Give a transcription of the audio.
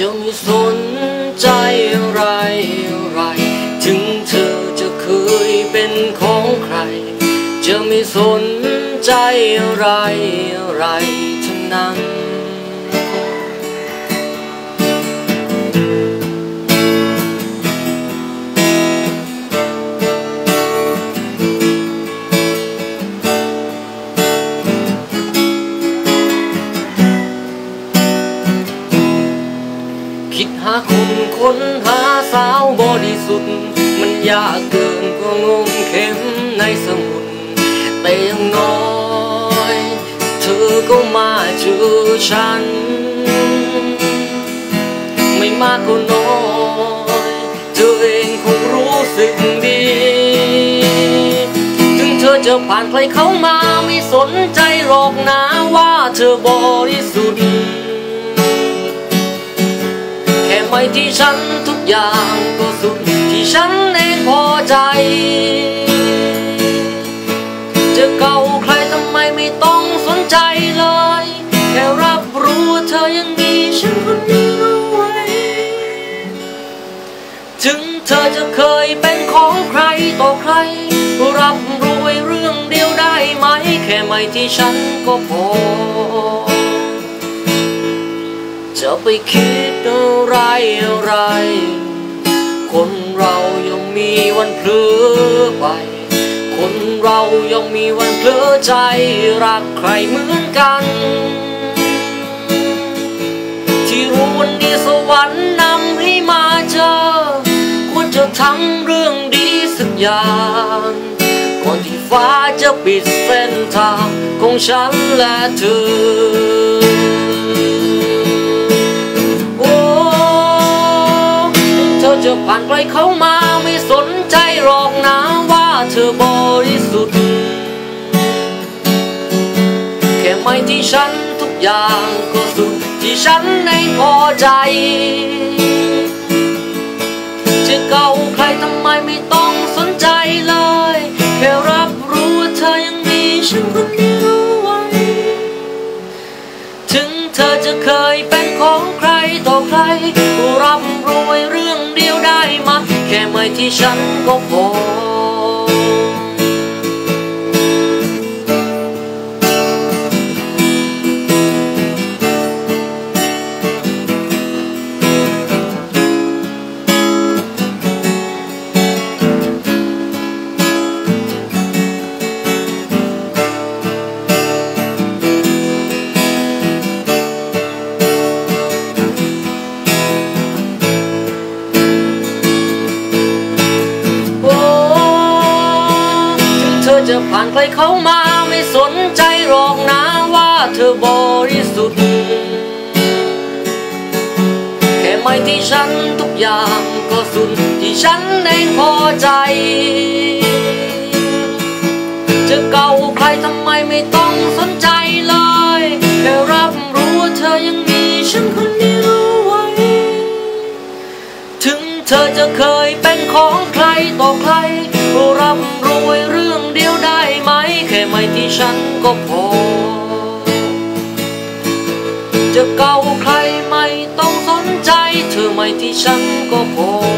จะไม่สนใจอะไรอะไร ถึงเธอจะเคยเป็นของใคร จะไม่สนใจอะไรอะไรทั้งนั้น คิดหาคนค้นหาสาวบริสุทธิ์ มันยากเกินกว่างมเข็มในสมุดแต่ยังน้อย เธอก็มาเจอฉัน ไม่มากก็น้อย เธอเองคงรู้สึกดี ถึงเธอจะผ่านใครเข้ามาไม่สนใจหรอกนะว่าเธอบริสุทธิ์ แค่ไม่ที่ฉันทุกอย่างก็สุดที่ฉันเองพอใจ จะเก่าใครทำไมไม่ต้องสนใจเลย แค่รับรู้ว่าเธอยังมีฉันคนนี้เอาไว้ ถึงเธอจะเคยเป็นของใครต่อใคร รับรู้ไว้เรื่องเดียวได้ไหม แค่ไม่ที่ฉันก็พอ จะไปคิดอะไรอะไร คนเรายังมีวันเพลอไป คนเรายังมีวันเพลอใจรักใครเหมือนกัน ที่รู้วันนี้สวรรค์นำให้มาเจอ ควรจะทำเรื่องดีสักอย่างก่อนที่ฟ้าจะปิดเส้นทางของฉันและเธอ จะผ่านใครเข้ามาไม่สนใจหรอกนะว่าเธอบริสุทธิ์แค่ไม่ที่ฉันทุกอย่างก็สุดที่ฉันในพอใจจะเก่าใครทำไมไม่ต้องสนใจเลย แค่รับรู้ว่าเธอยังมีฉันคนเดียว แค่ไม่ที่ฉันก็พอ อผ่านใครเข้ามาไม่สนใจหรอกนะว่าเธอบริสุทธิ์แค่ไม่ที่ฉันทุกอย่างก็สุดที่ฉันเองพอใจจะเก่าใครทำไมไม่ต้องสนใจเลยแค่รับรู้ว่าเธอยังมีฉันคนเดียวไว้ ถึงเธอจะเคยเป็นของใครต่อใครรับรู้ไว้เรื่อ เดียวได้ไหม แค่ไม่ที่ฉันก็พอ จะเก่าใครไม่ต้องสนใจ เธอไม่ที่ฉันก็พอ